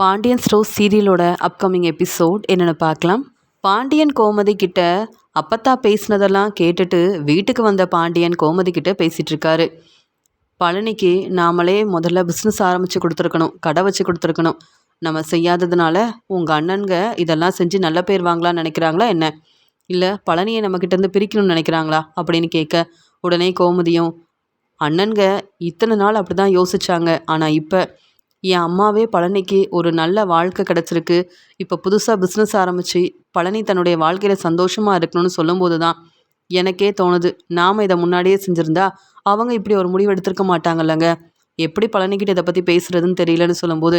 Pandian store சீரியலோட upcoming episode என்னென்னு பார்க்கலாம். பாண்டியன் கோமதி கிட்ட அப்பத்தா பேசினதெல்லாம் கேட்டுட்டு வீட்டுக்கு வந்த பாண்டியன் கோமதி கிட்ட பேசிகிட்டு இருக்காரு. பழனிக்கு நாமளே முதல்ல பிஸ்னஸ் ஆரம்பித்து கொடுத்துருக்கணும் கடை வச்சு கொடுத்துருக்கணும். நம்ம செய்யாததுனால உங்கள் அண்ணனுங்க இதெல்லாம் செஞ்சு நல்ல பேர் வாங்கலாம்னு நினைக்கிறாங்களா என்ன? இல்லை பழனியை நம்மக்கிட்டேருந்து பிரிக்கணும்னு நினைக்கிறாங்களா அப்படின்னு கேட்க உடனே கோமதியும் அண்ணன்க இத்தனை நாள் அப்படி தான் யோசிச்சாங்க. ஆனால் இப்போ என் அம்மாவே பழனிக்கு ஒரு நல்ல வாழ்க்கை கிடச்சிருக்கு. இப்போ புதுசாக பிஸ்னஸ் ஆரம்பித்து பழனி தன்னுடைய வாழ்க்கையில் சந்தோஷமாக இருக்கணும்னு சொல்லும்போது தான் எனக்கே தோணுது. நாம் இதை முன்னாடியே செஞ்சுருந்தா அவங்க இப்படி ஒரு முடிவு எடுத்திருக்க மாட்டாங்கல்லங்க. எப்படி பழனிக்கிட்ட இதை பற்றி பேசுகிறதுன்னு தெரியலன்னு சொல்லும்போது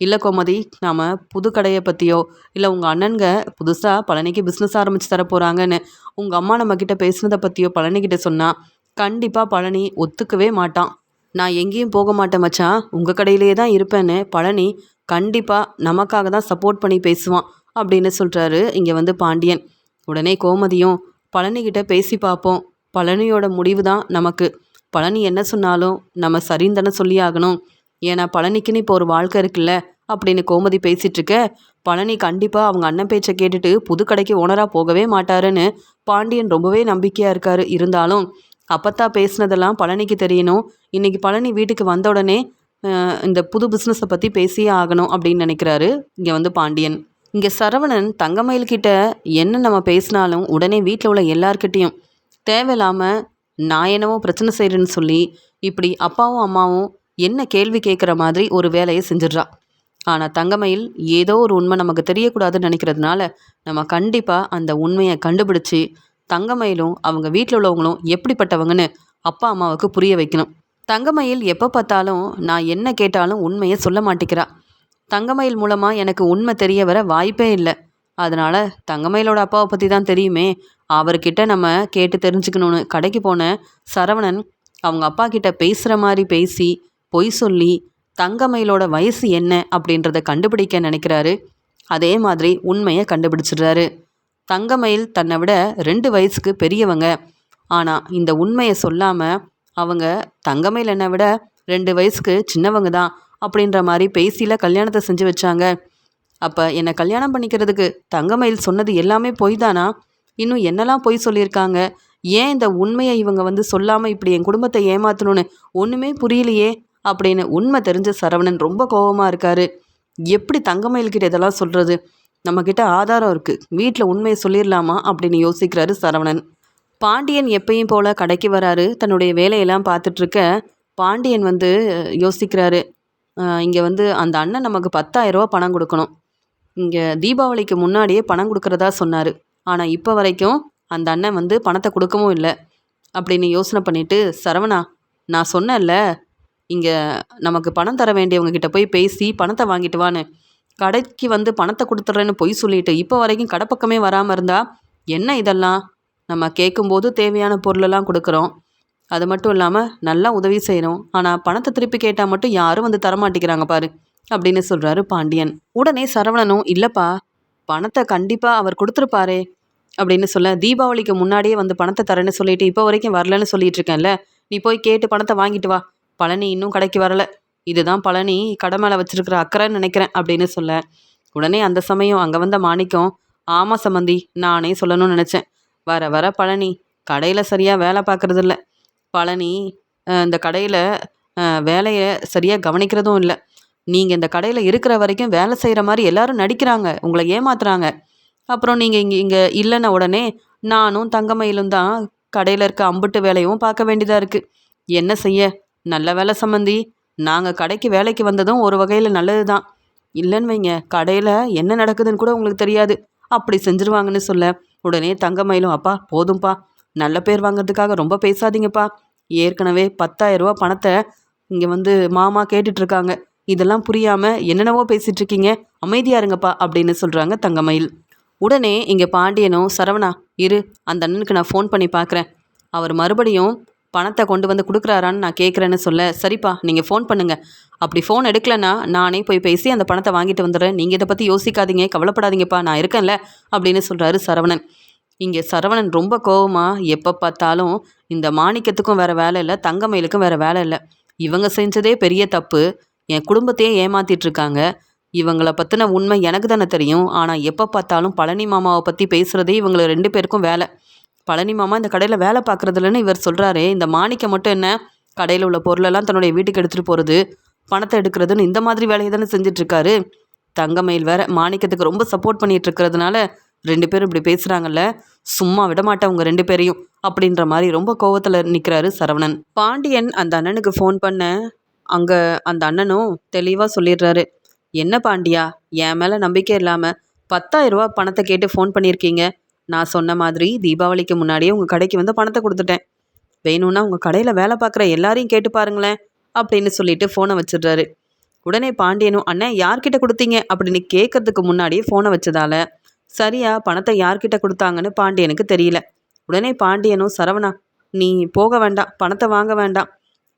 இல்லை கோமதி நாம் புது கடையை பற்றியோ இல்லை உங்கள் அண்ணன்க புதுசாக பழனிக்கு பிஸ்னஸ் ஆரம்பித்து தர போகிறாங்கன்னு உங்கள் அம்மா நம்மக்கிட்ட பேசுனதை பற்றியோ பழனிக்கிட்ட சொன்னால் கண்டிப்பாக பழனி ஒத்துக்கவே மாட்டான். நான் எங்கேயும் போக மாட்டேன் மச்சான். உங்கள் கடையிலேயே தான் இருப்பேன்னு பழனி கண்டிப்பாக நமக்காக தான் சப்போர்ட் பண்ணி பேசுவான் அப்படின்னு சொல்கிறாரு இங்கே வந்து பாண்டியன். உடனே கோமதியும் பழனிக்கிட்ட பேசி பார்ப்போம். பழனியோட முடிவு தான் நமக்கு. பழனி என்ன சொன்னாலும் நம்ம சரின்னு சொல்லி ஆகணும். ஏன்னா பழனிக்குன்னு இப்போ ஒரு வாழ்க்கை இருக்குல்ல அப்படின்னு கோமதி பேசிகிட்டு இருக்க. பழனி கண்டிப்பாக அவங்க அண்ணன் பேச்சை கேட்டுட்டு புது கடைக்கு ஓனராக போகவே மாட்டாருன்னு பாண்டியன் ரொம்பவே நம்பிக்கையாக இருக்கார். இருந்தாலும் அப்பத்தா பேசினதெல்லாம் பழனிக்கு தெரியணும். இன்றைக்கி பழனி வீட்டுக்கு வந்த உடனே இந்த புது பிஸ்னஸை பற்றி பேசியே ஆகணும் அப்படின்னு நினைக்கிறாரு இங்கே வந்து பாண்டியன். இங்கே சரவணன் தங்கமயில்கிட்ட என்ன நம்ம பேசினாலும் உடனே வீட்டில் உள்ள எல்லார்கிட்டேயும் தேவையில்லாமல் நான் என்னவோ பிரச்சனை செய்கிறேன்னு சொல்லி இப்படி அப்பாவும் அம்மாவும் என்ன கேள்வி கேட்குற மாதிரி ஒரு வேலையை செஞ்சிடுறா. ஆனால் தங்கமயில் ஏதோ ஒரு உண்மை நமக்கு தெரியக்கூடாதுன்னு நினைக்கிறதுனால நம்ம கண்டிப்பாக அந்த உண்மையை கண்டுபிடிச்சி தங்கமயிலும் அவங்க வீட்டில் உள்ளவங்களும் எப்படிப்பட்டவங்கன்னு அப்பா அம்மாவுக்கு புரிய வைக்கணும். தங்கமயில் எப்போ பார்த்தாலும் நான் என்ன கேட்டாலும் உண்மையை சொல்ல மாட்டேங்கிறா. தங்கமயில் மூலமாக எனக்கு உண்மை தெரிய வர வாய்ப்பே இல்லை. அதனால் தங்கமயிலோட அப்பாவை பற்றி தான் தெரியுமே. அவர்கிட்ட நம்ம கேட்டு தெரிஞ்சுக்கணும்னு கடைக்கு போன சரவணன் அவங்க அப்பா கிட்ட பேசுகிற மாதிரி பேசி பொய் சொல்லி தங்கமயிலோட வயசு என்ன அப்படின்றத கண்டுபிடிக்க நினைக்கிறாரு. அதே மாதிரி உண்மையை கண்டுபிடிச்சிடுறாரு. தங்கமயில் தன்னை விட ரெண்டு வயசுக்கு பெரியவங்க. ஆனால் இந்த உண்மையை சொல்லாமல் அவங்க தங்கமயில் என்னை விட ரெண்டு வயசுக்கு சின்னவங்க தான் அப்படின்ற மாதிரி பேசியில் கல்யாணத்தை செஞ்சு வச்சாங்க. அப்போ என்னை கல்யாணம் பண்ணிக்கிறதுக்கு தங்கமயில் சொன்னது எல்லாமே பொய் தானா? இன்னும் என்னெல்லாம் பொய் சொல்லியிருக்காங்க? ஏன் இந்த உண்மையை இவங்க வந்து சொல்லாமல் இப்படி என் குடும்பத்தை ஏமாற்றணும்னு ஒன்றுமே புரியலையே அப்படின்னு உண்மை தெரிஞ்ச சரவணன் ரொம்ப கோபமாக இருக்கார். எப்படி தங்கமயில்கிட்ட இதெல்லாம் சொல்கிறது நம்மக்கிட்ட ஆதாரம் இருக்குது வீட்டில் உண்மையை சொல்லிடலாமா? அப்படின்னு யோசிக்கிறாரு சரவணன். பாண்டியன் எப்பயும் போல் கடைக்கு வராரு. தன்னுடைய வேலையெல்லாம் பார்த்துட்ருக்க பாண்டியன் வந்து யோசிக்கிறாரு. இங்கே வந்து அந்த அண்ணன் நமக்கு பத்தாயிரரூபா பணம் கொடுக்கணும். இங்கே தீபாவளிக்கு முன்னாடியே பணம் கொடுக்குறதா சொன்னார். ஆனால் இப்போ வரைக்கும் அந்த அண்ணன் வந்து பணத்தை கொடுக்கவும் இல்லை. அப்படின்னு யோசனை பண்ணிவிட்டு சரவணா நான் சொன்னேன்ல இங்கே நமக்கு பணம் தர வேண்டியவங்க கிட்ட போய் பேசி பணத்தை வாங்கிட்டு வான்னு. கடைக்கு வந்து பணத்தை கொடுத்துட்றேன்னு பொய் சொல்லிட்டு இப்போ வரைக்கும் கடை பக்கமே வராமல் இருந்தால் என்ன இதெல்லாம்? நம்ம கேட்கும்போது தேவையான பொருளெல்லாம் கொடுக்குறோம். அது மட்டும் இல்லாமல் நல்லா உதவி செய்கிறோம் ஆனால் பணத்தை திருப்பி கேட்டால் மட்டும் யாரும் வந்து தரமாட்டேங்கிறாங்க பாரு அப்படின்னு சொல்கிறாரு பாண்டியன். உடனே சரவணனும் இல்லைப்பா பணத்தை கண்டிப்பாக அவர் கொடுத்துருப்பாரே அப்படின்னு சொல்ல தீபாவளிக்கு முன்னாடியே வந்து பணத்தை தரேன்னு சொல்லிட்டு இப்போ வரைக்கும் வரலன்னு சொல்லிட்டு இருக்கேன்ல நீ போய் கேட்டு பணத்தை வாங்கிட்டு வா. பழனி இன்னும் கடைக்கு வரல. இதுதான் பழனி கடை மேலே வச்சிருக்கிற அக்கறைன்னு நினைக்கிறேன் அப்படின்னு சொல்ல. உடனே அந்த சமயம் அங்கே வந்த மாணிக்கம் ஆமாம் சம்மந்தி நானே சொல்லணும்னு நினச்சேன். வர வர பழனி கடையில் சரியாக வேலை பார்க்குறதில்ல. பழனி இந்த கடையில் வேலையை சரியாக கவனிக்கிறதும் இல்லை. நீங்கள் இந்த கடையில் இருக்கிற வரைக்கும் வேலை செய்கிற மாதிரி எல்லாரும் நடிக்கிறாங்க. உங்களை ஏமாத்துறாங்க. அப்புறம் நீங்கள் இங்கே இங்கே இல்லைன்ன உடனே நானும் தங்கமயிலும் தான் கடையில் இருக்க அம்புட்டு வேலையும் பார்க்க வேண்டியதாக இருக்குது என்ன செய்ய? நல்ல வேலை சம்மந்தி நாங்கள் கடைக்கு வேலைக்கு வந்ததும் ஒரு வகையில் நல்லது தான் இல்லைன்னு வைங்க கடையில் என்ன நடக்குதுன்னு கூட உங்களுக்கு தெரியாது. அப்படி செஞ்சுருவாங்கன்னு சொல்ல உடனே தங்கமயிலும் அப்பா போதும்ப்பா நல்ல பேர் வாங்கிறதுக்காக ரொம்ப பேசாதீங்கப்பா. ஏற்கனவே பத்தாயிரரூபா பணத்தை இங்கே வந்து மாமா கேட்டுட்ருக்காங்க. இதெல்லாம் புரியாமல் என்னென்னவோ பேசிகிட்ருக்கீங்க அமைதியாக இருங்கப்பா அப்படின்னு சொல்கிறாங்க தங்கமயில். உடனே இங்கே பாண்டியனும் சரவணா இரு. அந்த அண்ணனுக்கு நான் ஃபோன் பண்ணி பார்க்குறேன் அவர் மறுபடியும் பணத்தை கொண்டு வந்து கொடுக்குறாரான்னு நான் கேட்குறேன்னு சொல்ல சரிப்பா நீங்கள் ஃபோன் பண்ணுங்கள் அப்படி ஃபோன் எடுக்கலன்னா நானே போய் பேசி அந்த பணத்தை வாங்கிட்டு வந்துடுறேன். நீங்கள் இதை பற்றி யோசிக்காதீங்க கவலைப்படாதீங்கப்பா நான் இருக்கேன்ல அப்படின்னு சொல்கிறாரு சரவணன். இங்கே சரவணன் ரொம்ப கோவமாக எப்போ பார்த்தாலும் இந்த மாணிக்கத்துக்கும் வேறு வேலை இல்லை தங்கமயிலுக்கும் வேறு வேலை இல்லை. இவங்க செஞ்சதே பெரிய தப்பு. என் குடும்பத்தையே ஏமாத்திட்டு இருக்காங்க. இவங்களை பற்றின உண்மை எனக்கு தானே தெரியும். ஆனால் எப்போ பார்த்தாலும் பழனி மாமாவை பற்றி பேசுகிறதே இவங்களை ரெண்டு பேருக்கும் வேலை. பழனி மாமா இந்த கடையில் வேலை பார்க்குறதில்லன்னு இவர் சொல்கிறாரே இந்த மாணிக்கம் மட்டும் என்ன கடையில் உள்ள பொருளெல்லாம் தன்னுடைய வீட்டுக்கு எடுத்துகிட்டு போகிறது பணத்தை எடுக்கிறதுன்னு இந்த மாதிரி வேலையை தானே செஞ்சிட்ருக்காரு. தங்கமயில் வேற மாணிக்கத்துக்கு ரொம்ப சப்போர்ட் பண்ணிட்டு இருக்கிறதுனால ரெண்டு பேரும் இப்படி பேசுகிறாங்கல்ல சும்மா விடமாட்டேன் உங்கள் ரெண்டு பேரையும் அப்படின்ற மாதிரி ரொம்ப கோவத்தில் நிற்கிறாரு சரவணன். பாண்டியன் அந்த அண்ணனுக்கு ஃபோன் பண்ண அங்கே அந்த அண்ணனும் தெளிவாக சொல்லிடுறாரு என்ன பாண்டியா என் மேலே நம்பிக்கை இல்லாமல் பத்தாயிரம் ரூபா பணத்தை கேட்டு ஃபோன் பண்ணியிருக்கீங்க நான் சொன்ன மாதிரி தீபாவளிக்கு முன்னாடியே உங்கள் கடைக்கு வந்து பணத்தை கொடுத்துட்டேன். வேணும்னா உங்கள் கடையில் வேலை பார்க்குற எல்லாரையும் கேட்டு பாருங்களேன் அப்படின்னு சொல்லிட்டு ஃபோனை வச்சிடுறாரு. உடனே பாண்டியனும் அண்ணன் யார்கிட்ட கொடுத்தீங்க? அப்படின்னு கேட்கறதுக்கு முன்னாடியே ஃபோனை வச்சதால சரியா பணத்தை யார்கிட்ட கொடுத்தாங்கன்னு பாண்டியனுக்கு தெரியல. உடனே பாண்டியனும் சரவணா நீ போக வேண்டாம் பணத்தை வாங்க வேண்டாம்.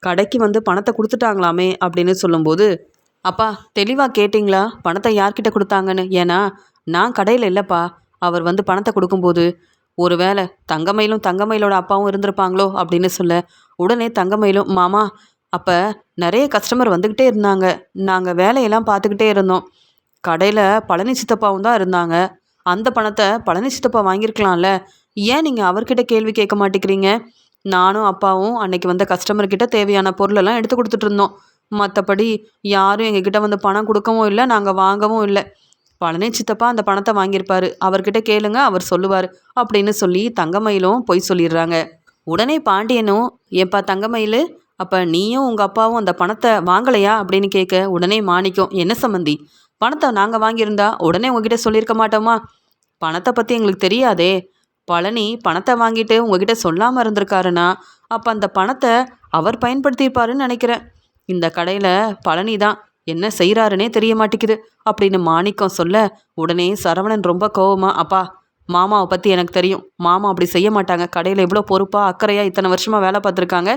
கடைக்கு வந்து பணத்தை கொடுத்துட்டாங்களாமே அப்படின்னு சொல்லும்போது அப்பா தெளிவாக கேட்டிங்களா? பணத்தை யார்கிட்ட கொடுத்தாங்கன்னு? ஏன்னா நான் கடையில் இல்லைப்பா. அவர் வந்து பணத்தை கொடுக்கும்போது ஒருவேளை தங்கமயிலும் தங்கமயிலோட அப்பாவும் இருந்திருப்பாங்களோ? அப்படின்னு சொல்ல உடனே தங்கமயிலும் மாமா அப்போ நிறைய கஸ்டமர் வந்துக்கிட்டே இருந்தாங்க. நாங்கள் வேலையெல்லாம் பார்த்துக்கிட்டே இருந்தோம். கடையில் பழனி சித்தப்பாவும் தான் இருந்தாங்க. அந்த பணத்தை பழனி சித்தப்பா வாங்கியிருக்கலாம்ல. ஏன் நீங்கள் அவர்கிட்ட கேள்வி கேட்க மாட்டேங்கிறீங்க? நானும் அப்பாவும் அன்னைக்கு வந்த கஸ்டமர்கிட்ட தேவையான பொருளெல்லாம் எடுத்து கொடுத்துட்டு இருந்தோம். மற்றபடி யாரும் எங்ககிட்ட வந்து பணம் கொடுக்கவும் இல்லை நாங்கள் வாங்கவும் இல்லை. பழனி சித்தப்பா அந்த பணத்தை வாங்கியிருப்பாரு. அவர்கிட்ட கேளுங்க அவர் சொல்லுவார். அப்படின்னு சொல்லி தங்கமயிலும் பொய் சொல்லிடுறாங்க. உடனே பாண்டியனும் ஏப்பா தங்கமயில் அப்போ நீயும் உங்கள் அப்பாவும் அந்த பணத்தை வாங்கலையா? அப்படின்னு கேட்க உடனே மாணிக்கம் என்ன சம்மந்தி பணத்தை நாங்கள் வாங்கியிருந்தா உடனே உங்ககிட்ட சொல்லியிருக்க மாட்டோமா? பணத்தை பற்றி எங்களுக்கு தெரியாதே. பழனி பணத்தை வாங்கிட்டு உங்ககிட்ட சொல்லாமல் இருந்திருக்காருன்னா அப்போ அந்த பணத்தை அவர் பயன்படுத்தியிருப்பாருன்னு நினைக்கிறேன். இந்த கடையில் பழனி தான் என்ன செய்கிறாருனே தெரிய மாட்டேங்குது அப்படின்னு மாணிக்கம் சொல்ல உடனே சரவணன் ரொம்ப கோவமா அப்பா மாமாவை பற்றி எனக்கு தெரியும். மாமா அப்படி செய்ய மாட்டாங்க. கடையில் எவ்வளோ பொறுப்பாக அக்கறையாக இத்தனை வருஷமாக வேலை பார்த்துருக்காங்க.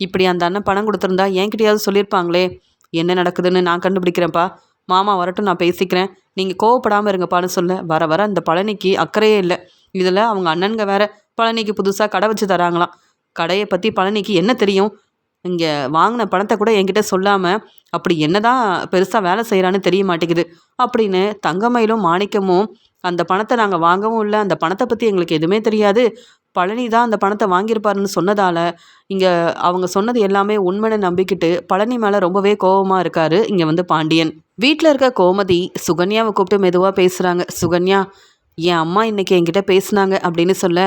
இப்படி அந்த அண்ணன் பணம் கொடுத்துருந்தா என்கிட்டயாவது சொல்லியிருப்பாங்களே? என்ன நடக்குதுன்னு நான் கண்டுபிடிக்கிறேன்ப்பா. மாமா வரட்டும் நான் பேசிக்கிறேன். நீங்கள் கோவப்படாமல் இருங்கப்பான்னு சொல்ல வர வர அந்த பழனிக்கு அக்கறையே இல்லை. இதில் அவங்க அண்ணனுங்க வேற பழனிக்கு புதுசாக கடை வச்சு தராங்களாம். கடையை பற்றி பழனிக்கு என்ன தெரியும்? இங்கே வாங்கின பணத்தை கூட என்கிட்ட சொல்லாமல் அப்படி என்ன தான் பெருசாக வேலை செய்கிறான்னு தெரிய மாட்டேங்குது அப்படின்னு தங்கமயிலும் மாணிக்கமும் அந்த பணத்தை நாங்கள் வாங்கவும் இல்லை அந்த பணத்தை பற்றி எங்களுக்கு எதுவுமே தெரியாது. பழனி தான் அந்த பணத்தை வாங்கியிருப்பாருன்னு சொன்னதால் இங்கே அவங்க சொன்னது எல்லாமே உண்மைன்னு நம்பிக்கிட்டு பழனி மேலே ரொம்பவே கோபமாக இருக்கார் இங்கே வந்து பாண்டியன். வீட்டில் இருக்க கோமதி சுகன்யாவை கூப்பிட்டு மெதுவாக பேசுகிறாங்க சுகன்யா என் அம்மா இன்னைக்கு என்கிட்ட பேசுனாங்க அப்படின்னு சொல்ல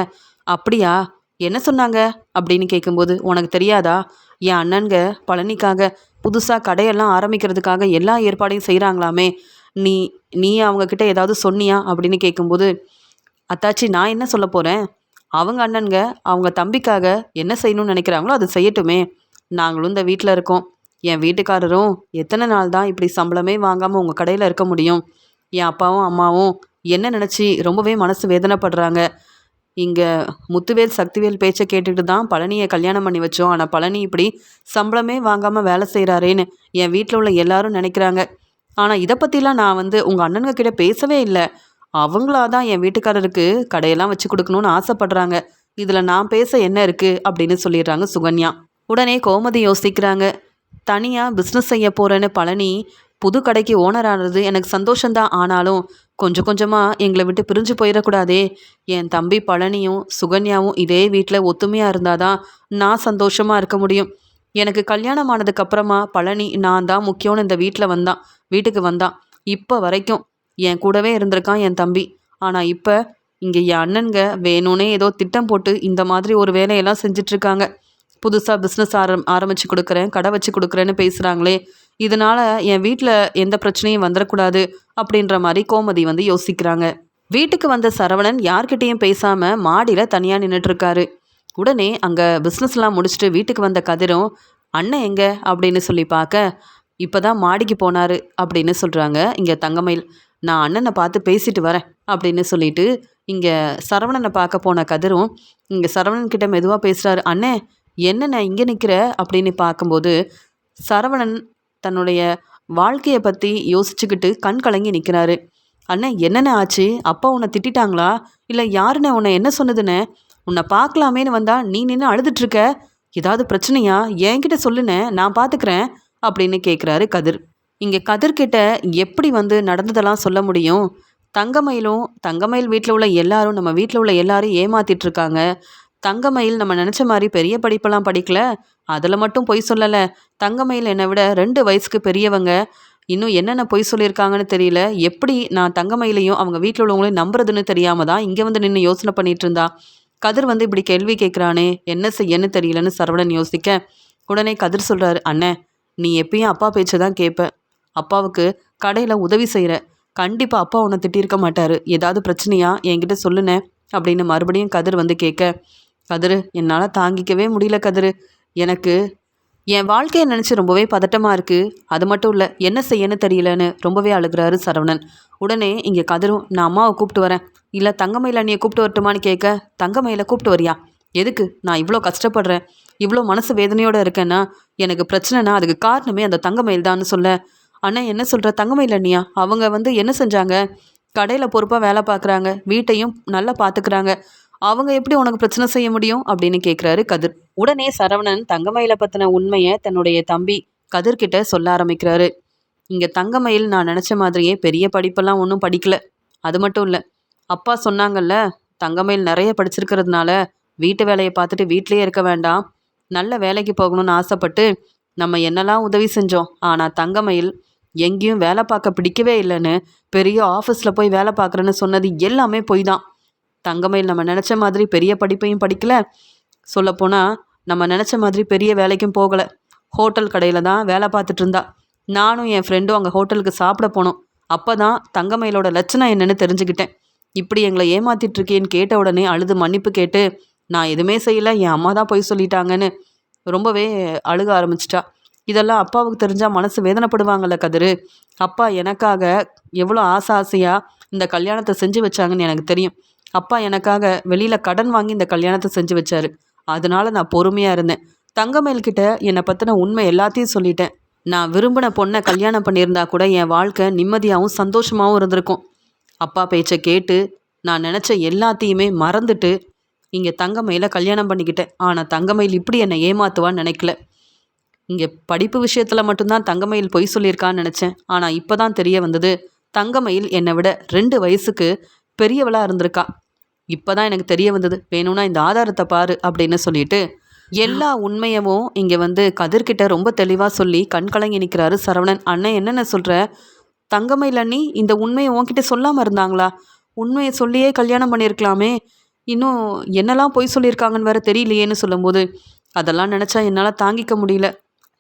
அப்படியா? என்ன சொன்னாங்க? அப்படின்னு கேட்கும்போது உனக்கு தெரியாதா? என் அண்ணனுங்க பழனிக்காக புதுசாக கடையெல்லாம் ஆரம்பிக்கிறதுக்காக எல்லா ஏற்பாடையும் செய்கிறாங்களாமே நீ நீ அவங்கக்கிட்ட ஏதாவது சொன்னியா? அப்படின்னு கேட்கும்போது அத்தாச்சி நான் என்ன சொல்ல போகிறேன் அவங்க அண்ணனுங்க அவங்க தம்பிக்காக என்ன செய்யணும்னு நினைக்கிறாங்களோ அது செய்யட்டுமே. நாங்களும் இந்த வீட்டில் இருக்கோம். என் வீட்டுக்காரரும் எத்தனை நாள் தான் இப்படி சம்பளமே வாங்காமல் உங்கள் கடையில் இருக்க முடியும்? என் அப்பாவும் அம்மாவும் என்ன நினச்சி ரொம்பவே மனசு வேதனைப்படுறாங்க. இங்கே முத்துவேல் சக்திவேல் பேச்சை கேட்டுட்டு தான் பழனியை கல்யாணம் பண்ணி வச்சோம். ஆனால் பழனி இப்படி சம்பளமே வாங்காமல் வேலை செய்கிறாரேன்னு என் வீட்டில் உள்ள எல்லாரும் நினைக்கிறாங்க. ஆனால் இதை பற்றிலாம் நான் வந்து உங்கள் அண்ணனுங்க கிட்ட பேசவே இல்லை. அவங்களா தான் என் வீட்டுக்காரருக்கு கடையெல்லாம் வச்சு கொடுக்கணும்னு ஆசைப்படுறாங்க. இதில் நான் பேச என்ன இருக்குது அப்படின்னு சொல்லிடுறாங்க சுகன்யா. உடனே கோமதி யோசிக்கிறாங்க. தனியாக பிஸ்னஸ் செய்ய போகிறேன்னு பழனி புது கடைக்கு ஓனர் ஆனது எனக்கு சந்தோஷந்தான் ஆனாலும் கொஞ்சம் கொஞ்சமாக எங்களை விட்டு பிரிஞ்சு போயிடக்கூடாதே. என் தம்பி பழனியும் சுகன்யாவும் இதே வீட்டில் ஒத்துமையாக இருந்தால் தான் நான் சந்தோஷமாக இருக்க முடியும். எனக்கு கல்யாணம் ஆனதுக்கப்புறமா பழனி நான் தான் முக்கியம்னு இந்த வீட்டில் வந்தான். வீட்டுக்கு வந்தான். இப்போ வரைக்கும் என் கூடவே இருந்திருக்கான் என் தம்பி. ஆனால் இப்போ இங்கே என் அண்ணனுங்க வேணும்னே ஏதோ திட்டம் போட்டு இந்த மாதிரி ஒரு வேலையெல்லாம் செஞ்சிட்ருக்காங்க. புதுசாக பிஸ்னஸ் ஆரம் ஆரம்பித்து கொடுக்குறேன் கடை வச்சு கொடுக்குறேன்னு பேசுகிறாங்களே இதனால் என் வீட்டில் எந்த பிரச்சனையும் வந்துடக்கூடாது அப்படின்ற மாதிரி கோமதி வந்து யோசிக்கிறாங்க. வீட்டுக்கு வந்த சரவணன் யார்கிட்டேயும் பேசாமல் மாடியில் தனியாக நின்றுட்டுருக்காரு உடனே அங்கே பிஸ்னஸ்லாம் முடிச்சுட்டு வீட்டுக்கு வந்த கதிரும் அண்ணன் எங்கே? அப்படின்னு சொல்லி பார்க்க இப்போ தான் மாடிக்கு போனார் அப்படின்னு சொல்கிறாங்க இங்கே தங்கமயில். நான் அண்ணனை பார்த்து பேசிட்டு வரேன் அப்படின்னு சொல்லிட்டு இங்கே சரவணனை பார்க்க போன கதிரும் இங்கே சரவணன் கிட்ட மெதுவாக பேசுகிறாரு அண்ணே என்னண்ணே இங்கே நிற்கிற அப்படின்னு பார்க்கும்போது சரவணன் தன்னுடைய வாழ்க்கையை பற்றி யோசிச்சுக்கிட்டு கண் கலங்கி நிற்கிறாரு அண்ணே என்னென்ன ஆச்சு? அப்பா உன்னை திட்டாங்களா இல்லை யாருண்ணே உன்னை? என்ன சொன்னதுன்னு உன்னை பார்க்கலாமேன்னு வந்தா நீ நின்று அழுதுட்ருக்க ஏதாவது பிரச்சனையா? என்கிட்ட சொல்லுண்ணே நான் பார்த்துக்கிறேன் அப்படின்னு கேட்குறாரு கதிர். இங்கே கதிர்கிட்ட எப்படி வந்து நடந்ததெல்லாம் சொல்ல முடியும்? தங்கமயிலும் தங்கமயில் வீட்டில் உள்ள எல்லாரும் நம்ம வீட்டில் உள்ள எல்லாரும் ஏமாத்திட்டு இருக்காங்க. தங்கமயில் நம்ம நினச்ச மாதிரி பெரிய படிப்பெல்லாம் படிக்கல. அதில் மட்டும் பொய் சொல்லலை. தங்கமயில் என்னை விட ரெண்டு வயசுக்கு பெரியவங்க. இன்னும் என்னென்ன பொய் சொல்லியிருக்காங்கன்னு தெரியல. எப்படி நான் தங்கமயிலையும் அவங்க வீட்டில் உள்ளவங்களையும் நம்புறதுன்னு தெரியாமல் தான் இங்கே வந்து நின்று யோசனை பண்ணிட்டு இருந்தா. கதிர் வந்து இப்படி கேள்வி கேட்குறானே என்ன செய்யன்னு தெரியலன்னு சரவணன் யோசிக்க. உடனே கதிர் சொல்கிறாரு அண்ணன் நீ எப்பயும் அப்பா பேச்சை தான் கேட்ப அப்பாவுக்கு கடையில் உதவி செய்கிற கண்டிப்பாக அப்பா உன்னை திட்டியிருக்க மாட்டார். ஏதாவது பிரச்சனையா? என்கிட்ட சொல்லுனே அப்படின்னு மறுபடியும் கதிர் வந்து கேட்க. கதிரு என்னால் தாங்கிக்கவே முடியல கதிர். எனக்கு என் வாழ்க்கையை நினச்சி ரொம்பவே பதட்டமாக இருக்குது அது மட்டும் இல்லை என்ன செய்யன்னு தெரியலன்னு ரொம்பவே அழுகிறாரு சரவணன். உடனே இங்கே கதிரும் நான் அம்மாவை கூப்பிட்டு வரேன். இல்லை தங்கமயில அண்ணியை கூப்பிட்டு வரட்டுமான்னு கேட்க தங்கமயில கூப்பிட்டு வரியா? எதுக்கு? நான் இவ்வளோ கஷ்டப்படுறேன். இவ்வளோ மனசு வேதனையோடு இருக்கேன்னா எனக்கு பிரச்சனைனா அதுக்கு காரணமே அந்த தங்கமயில் தான்னு சொல்ல. அண்ணன் என்ன சொல்கிற தங்கமயில் அண்ணியா? அவங்க வந்து என்ன செஞ்சாங்க? கடையில் பொறுப்பாக வேலை பார்க்குறாங்க வீட்டையும் நல்லா பார்த்துக்கிறாங்க அவங்க எப்படி உனக்கு பிரச்சனை செய்ய முடியும் அப்படின்னு கேட்குறாரு கதிர். உடனே சரவணன் தங்கமயிலை பற்றின உண்மையை தன்னுடைய தம்பி கதிர்கிட்ட சொல்ல ஆரம்பிக்கிறாரு. இங்கே தங்கமயில் நான் நினச்ச மாதிரியே பெரிய படிப்பெல்லாம் ஒன்றும் படிக்கல. அது மட்டும் இல்லை அப்பா சொன்னாங்கல்ல தங்கமயில் நிறைய படிச்சிருக்கிறதுனால வீட்டு வேலையை பார்த்துட்டு வீட்டிலேயே இருக்க வேண்டாம். நல்ல வேலைக்கு போகணும்னு ஆசைப்பட்டு நம்ம என்னெல்லாம் உதவி செஞ்சோம். ஆனால் தங்கமயில் எங்கேயும் வேலை பார்க்க பிடிக்கவே இல்லைன்னு பெரிய ஆஃபீஸில் போய் வேலை பார்க்குறேன்னு சொன்னது எல்லாமே பொய் தான். தங்கமயில் நம்ம நினச்ச மாதிரி பெரிய படிப்பையும் படிக்கல. சொல்லப்போனால் நம்ம நினச்ச மாதிரி பெரிய வேலைக்கும் போகலை. ஹோட்டல் கடையில் தான் வேலை பார்த்துட்டு இருந்தா. நானும் என் ஃப்ரெண்டும் அங்கே ஹோட்டலுக்கு சாப்பிட போனோம். அப்போ தான் தங்கமயிலோட லட்சணம் என்னென்னு தெரிஞ்சுக்கிட்டேன். இப்படி எங்களை ஏமாத்திட்டு இருக்கேன்னு கேட்ட உடனே அழுது மன்னிப்பு கேட்டு நான் எதுவுமே செய்யலை என் அம்மா தான் போய் சொல்லிட்டாங்கன்னு. ரொம்பவே அழுக ஆரம்பிச்சிட்டா. இதெல்லாம் அப்பாவுக்கு தெரிஞ்சால் மனசு வேதனைப்படுவாங்கல்ல கதிர். அப்பா எனக்காக எவ்வளோ ஆசை ஆசையாக இந்த கல்யாணத்தை செஞ்சு வச்சாங்கன்னு எனக்கு தெரியும். அப்பா எனக்காக வெளியில் கடன் வாங்கி இந்த கல்யாணத்தை செஞ்சு வச்சாரு. அதனால நான் பொறுமையாக இருந்தேன். தங்கமேல்கிட்ட என்னை பற்றின உண்மை எல்லாத்தையும் சொல்லிட்டேன். நான் விரும்பின பொண்ணை கல்யாணம் பண்ணியிருந்தா கூட என் வாழ்க்கை நிம்மதியாகவும் சந்தோஷமாகவும் இருந்திருக்கும். அப்பா பேச்சை கேட்டு நான் நினச்ச எல்லாத்தையுமே மறந்துட்டு இங்கே தங்கமயில கல்யாணம் பண்ணிக்கிட்டேன். ஆனால் தங்கமயில் இப்படி என்னை ஏமாத்துவான்னு நினைக்கல. இங்கே படிப்பு விஷயத்தில் மட்டும்தான் தங்கமயில் பொய் சொல்லியிருக்கான்னு நினச்சேன். ஆனால் இப்போ தான் தெரிய வந்தது தங்கமயில் என்னை விட ரெண்டு வயசுக்கு பெரியவளாக இருந்திருக்கா. இப்போ தான் எனக்கு தெரிய வந்தது. வேணும்னா இந்த ஆதாரத்தை பாரு அப்படின்னு சொல்லிட்டு எல்லா உண்மையவும் இங்கே வந்து கதிர்கிட்ட ரொம்ப தெளிவாக சொல்லி கண் கலங்கி நிற்கிறாரு சரவணன். அண்ணன் என்னென்ன சொல்கிற தங்கமையில் அண்ணி இந்த உண்மையை உன்கிட்ட சொல்லாமல் இருந்தாங்களா? உண்மையை சொல்லியே கல்யாணம் பண்ணியிருக்கலாமே. இன்னும் என்னெல்லாம் பொய் சொல்லியிருக்காங்கன்னு வேற தெரியலையேன்னு சொல்லும்போது அதெல்லாம் நினச்சா என்னால் தாங்கிக்க முடியல.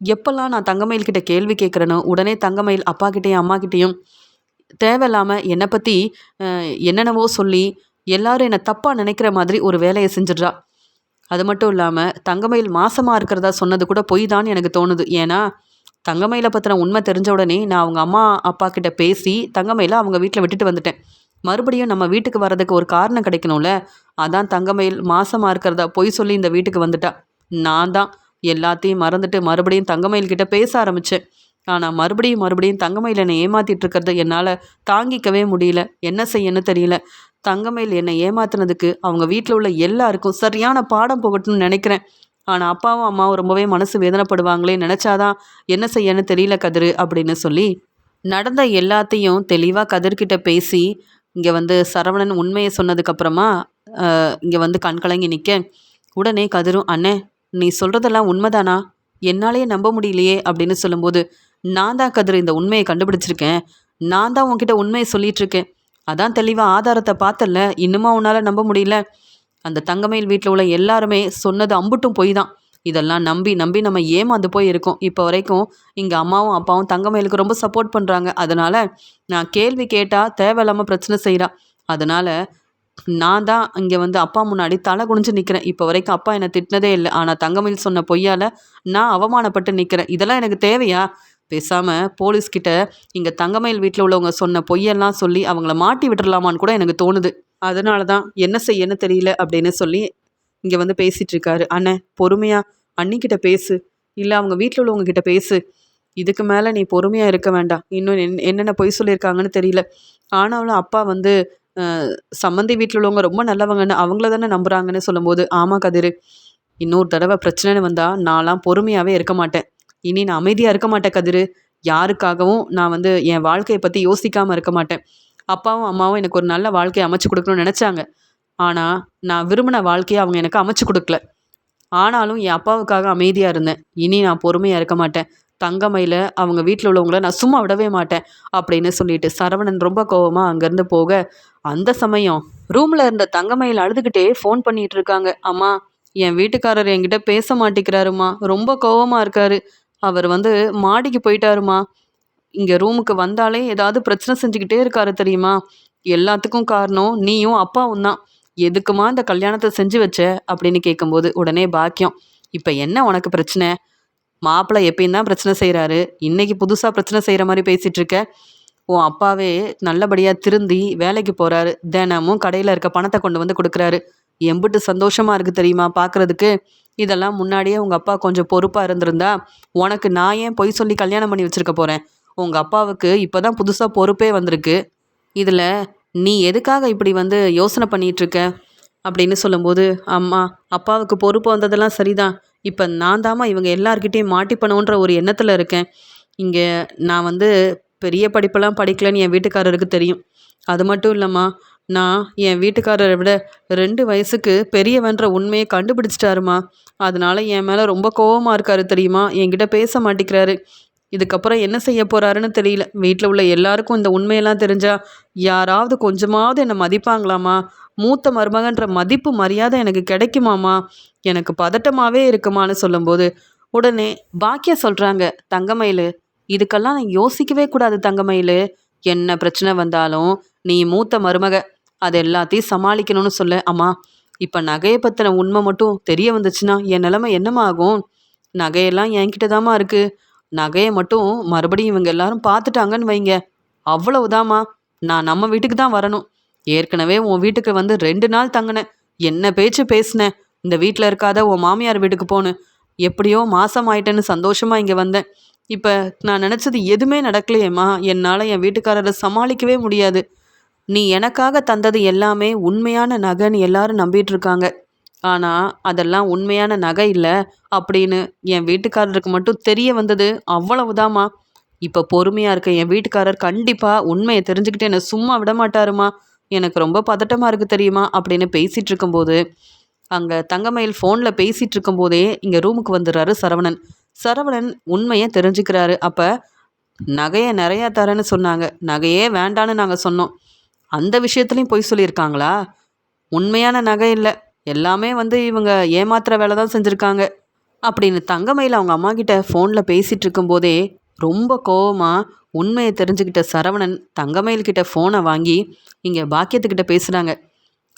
எப்பெல்லாம் நான் தங்கமயில் கிட்ட கேள்வி கேட்குறேனோ உடனே தங்கமயில் அப்பா கிட்டேயும் அம்மா கிட்டேயும் தேவையில்லாமல் என்னை பற்றி என்னென்னவோ சொல்லி எல்லாரும் என்னை தப்பாக நினைக்கிற மாதிரி ஒரு வேலையை செஞ்சிடுறா. அது மட்டும் இல்லாமல் தங்கமயில் மாசமாக இருக்கிறதா சொன்னது கூட பொய் தான் எனக்கு தோணுது. ஏன்னா தங்கமயிலை பற்றின உண்மை தெரிஞ்ச உடனே நான் அவங்க அம்மா அப்பா கிட்ட பேசி தங்கமயில அவங்க வீட்டில் விட்டுட்டு வந்துட்டேன். மறுபடியும் நம்ம வீட்டுக்கு வர்றதுக்கு ஒரு காரணம் கிடைக்கணும்ல? அதான் தங்கமயில் மாசமாக இருக்கிறதா பொய் சொல்லி இந்த வீட்டுக்கு வந்துட்டா. நான் தான். எல்லாத்தையும் மறந்துட்டு மறுபடியும் தங்கமயில் கிட்ட பேச ஆரம்பித்தேன் ஆனால் மறுபடியும் மறுபடியும் தங்கமயில் என்னை ஏமாத்திட்டு இருக்கிறத என்னால் தாங்கிக்கவே முடியல. என்ன செய்யன்னு தெரியல. தங்கமயில் என்னை ஏமாத்தினதுக்கு அவங்க வீட்டில் உள்ள எல்லாருக்கும் சரியான பாடம் போகட்டும்னு நினைக்கிறேன். ஆனால் அப்பாவும் அம்மாவும் ரொம்பவே மனசு வேதனைப்படுவாங்களே நினச்சாதான் என்ன செய்யன்னு தெரியல கதிர் அப்படின்னு சொல்லி நடந்த எல்லாத்தையும் தெளிவாக கதிர்கிட்ட பேசி இங்கே வந்து சரவணன் உண்மையை சொன்னதுக்கப்புறமா இங்கே வந்து கண்கலங்கி நிற்க உடனே கதிரும் அண்ணே நீ சொல்கிறதெல்லாம் உண்மைதானா? என்னாலேயே நம்ப முடியலையே அப்படின்னு சொல்லும்போது நான் தான் கதிர் இந்த உண்மையை கண்டுபிடிச்சிருக்கேன். நான் தான் உன்கிட்ட உண்மையை சொல்லிட்டு இருக்கேன் அதான் தெளிவாக ஆதாரத்தை பார்த்தல இன்னுமா உன்னால் நம்ப முடியல. அந்த தங்கமயில் வீட்டில் உள்ள எல்லாருமே சொன்னது அம்புட்டும் பொய் தான் இதெல்லாம் நம்பி நம்பி நம்ம ஏமாந்து போய் இருக்கோம் இப்போ வரைக்கும் இங்கே அம்மாவும் அப்பாவும் தங்கமயிலுக்கு ரொம்ப சப்போர்ட் பண்ணுறாங்க அதனால் நான் கேள்வி கேட்டால் தேவையில்லாமல் பிரச்சனை செய்கிறா அதனால் நான் தான் இங்கே வந்து அப்பா முன்னாடி தலை குனிஞ்சு நிற்கிறேன் இப்போ வரைக்கும் அப்பா என்னை திட்டினதே இல்லை. ஆனால் தங்கமயில் சொன்ன பொய்யால் நான் அவமானப்பட்டு நிற்கிறேன் இதெல்லாம் எனக்கு தேவையா? பேசாமல் போலீஸ்கிட்ட இங்கே தங்கமயில் வீட்டில் உள்ளவங்க சொன்ன பொய்யெல்லாம் சொல்லி அவங்கள மாட்டி விட்டுறலாமான்னு கூட எனக்கு தோணுது. அதனால தான் என்ன செய்யன்னு தெரியல அப்படின்னு சொல்லி இங்கே வந்து பேசிகிட்ருக்காரு அண்ணன் பொறுமையாக அண்ணிக்கிட்ட பேசு. இல்லை அவங்க வீட்டில் உள்ளவங்கக்கிட்ட பேசு. இதுக்கு மேலே நீ பொறுமையாக இருக்க வேண்டாம். இன்னும் என் என்னென்ன பொய் சொல்லியிருக்காங்கன்னு தெரியல. ஆனாலும் அப்பா வந்து சம்மந்தி வீட்டில் உள்ளவங்க ரொம்ப நல்லவங்கன்னு அவங்கள தானே நம்புகிறாங்கன்னு சொல்லும்போது ஆமாம் கதிர். இன்னொரு தடவை பிரச்சனைன்னு வந்தால் நான்லாம் பொறுமையாகவே இருக்க மாட்டேன். இனி நான் அமைதியாக இருக்க மாட்டேன் கதிர். யாருக்காகவும் நான் வந்து என் வாழ்க்கையை பற்றி யோசிக்காமல் இருக்க மாட்டேன். அப்பாவும் அம்மாவும் எனக்கு ஒரு நல்ல வாழ்க்கையை அமைச்சு கொடுக்கணும்னு நினச்சாங்க. ஆனால் நான் விரும்பின வாழ்க்கையை அவங்க எனக்கு அமைச்சு கொடுக்கல. ஆனாலும் என் அப்பாவுக்காக அமைதியாக இருந்தேன். இனி நான் பொறுமையாக இருக்க மாட்டேன். தங்கமையில் அவங்க வீட்டில் உள்ளவங்கள நான் சும்மா விடவே மாட்டேன் அப்படின்னு சொல்லிட்டு சரவணன் ரொம்ப கோவமாக அங்கேருந்து போக அந்த சமயம் ரூமில் இருந்த தங்கமயில் அழுதுகிட்டே ஃபோன் பண்ணிகிட்டு இருக்காங்க. அம்மா என் வீட்டுக்காரர் என்கிட்ட பேச மாட்டேங்கிறாருமா ரொம்ப கோவமாக இருக்காரு. அவர் வந்து மாடிக்கு போயிட்டாருமா. இங்கே ரூமுக்கு வந்தாலே ஏதாவது பிரச்சனை செஞ்சுக்கிட்டே இருக்காரு தெரியுமா? எல்லாத்துக்கும் காரணம் நீயும் அப்பாவும் தான். எதுக்குமா இந்த கல்யாணத்தை செஞ்சு வச்ச? அப்படின்னு கேட்கும்போது உடனே பாக்கியம். இப்போ என்ன உனக்கு பிரச்சனை? மாப்பிள்ளை எப்பயும் தான் பிரச்சனை செய்கிறாரு இன்னைக்கு புதுசாக பிரச்சனை செய்கிற மாதிரி பேசிகிட்டு இருக்க. உன் அப்பாவே நல்லபடியாக திருந்தி வேலைக்கு போகிறாரு தினமும் கடையில் இருக்க பணத்தை கொண்டு வந்து கொடுக்குறாரு. எம்பிட்டு சந்தோஷமாக இருக்குது தெரியுமா? பார்க்குறதுக்கு இதெல்லாம் முன்னாடியே உங்கள் அப்பா கொஞ்சம் பொறுப்பாக இருந்திருந்தா உனக்கு நான் ஏன் பொய் சொல்லி கல்யாணம் பண்ணி வச்சுருக்க போகிறேன் உங்கள் அப்பாவுக்கு இப்போ தான் புதுசாக பொறுப்பே வந்திருக்கு. இதில் நீ எதுக்காக இப்படி வந்து யோசனை பண்ணிகிட்ருக்க அப்படின்னு சொல்லும்போது அம்மா அப்பாவுக்கு பொறுப்பு வந்ததெல்லாம் சரிதான். இப்போ நான் தாம்மா இவங்க எல்லார்கிட்டேயும் மாட்டிப்பணுன்ற ஒரு எண்ணத்தில் இருக்கேன். இங்கே நான் வந்து பெரிய படிப்பெல்லாம் படிக்கலைன்னு என் வீட்டுக்காரருக்கு தெரியும். அது மட்டும் இல்லைம்மா நான் என் வீட்டுக்காரரை விட ரெண்டு வயசுக்கு பெரியவன்ற உண்மையை கண்டுபிடிச்சிட்டாருமா? அதனால என் மேலே ரொம்ப கோவமாக இருக்காரு தெரியுமா? என்கிட்ட பேச மாட்டேங்கிறாரு. இதுக்கப்புறம் என்ன செய்ய போறாருன்னு தெரியல. வீட்டில் உள்ள எல்லாருக்கும் இந்த உண்மையெல்லாம் தெரிஞ்சா யாராவது கொஞ்சமாவது என்னை மதிப்பாங்களாமா? மூத்த மருமகன்ற மதிப்பு மரியாதை எனக்கு கிடைக்குமாமா? எனக்கு பதட்டமாகவே இருக்குமான்னு சொல்லும்போது உடனே பாக்கியா சொல்கிறாங்க தங்கமயிலு இதுக்கெல்லாம் நான் யோசிக்கவே கூடாது தங்கமயிலு. என்ன பிரச்சனை வந்தாலும் நீ மூத்த மருமக அது எல்லாத்தையும் சமாளிக்கணும்னு சொல்ல அம்மா இப்போ நகையை பற்றின உண்மை மட்டும் தெரிய வந்துச்சுன்னா என் நிலமை என்னம்மா ஆகும்? நகையெல்லாம் என்கிட்ட தாம்மா இருக்குது நகையை மட்டும் மறுபடியும் இவங்க எல்லாரும் பார்த்துட்டாங்கன்னு வைங்க. அவ்வளவுதாம்மா. நான் நம்ம வீட்டுக்கு தான் வரணும். ஏற்கனவே உன் வீட்டுக்கு வந்து ரெண்டு நாள் தங்கினேன். என்ன பேச்சு பேசினேன் இந்த வீட்டில் இருக்காத உன் மாமியார் வீட்டுக்கு போனேன். எப்படியோ மாசம் ஆயிட்டேன்னு சந்தோஷமா இங்கே வந்தேன். இப்போ நான் நினச்சது எதுவுமே நடக்கலையேம்மா. என்னால் என் வீட்டுக்காரரை சமாளிக்கவே முடியாது. நீ எனக்காக தந்தது எல்லாமே உண்மையான நகைன்னு எல்லாரும் நம்பிட்டு இருக்காங்க ஆனால் அதெல்லாம் உண்மையான நகை இல்லை அப்படின்னு என் வீட்டுக்காரருக்கு மட்டும் தெரிய வந்தது அவ்வளவுதாம்மா. இப்போ பொறுமையாக இருக்க என் வீட்டுக்காரர் கண்டிப்பாக உண்மையை தெரிஞ்சுக்கிட்டு என்னை சும்மா விட மாட்டாருமா எனக்கு ரொம்ப பதட்டமாக இருக்குது தெரியுமா அப்படின்னு பேசிகிட்டு இருக்கும்போது அங்கே தங்கமயில் ஃபோனில் பேசிகிட்டு இருக்கும்போதே இங்கே ரூமுக்கு வந்துடுறாரு சரவணன். சரவணன் உண்மையை தெரிஞ்சுக்கிறாரு. அப்போ நகையை நிறையா தரேன்னு சொன்னாங்க. நகையே வேண்டான்னு நாங்கள் சொன்னோம். அந்த விஷயத்துலையும் பொய் சொல்லியிருக்காங்களா? உண்மையான நகை இல்லை. எல்லாமே வந்து இவங்க ஏமாத்துற வேலை தான் செஞ்சுருக்காங்க. அப்படின்னு தங்கமயில் அவங்க அம்மா கிட்ட ஃபோனில் பேசிகிட்டு இருக்கும்போதே ரொம்ப கோவமாக உண்மையை தெரிஞ்சுக்கிட்ட சரவணன் தங்கமயில் கிட்ட ஃபோனை வாங்கி இங்கே பாக்கியத்துக்கிட்ட பேசுகிறாங்க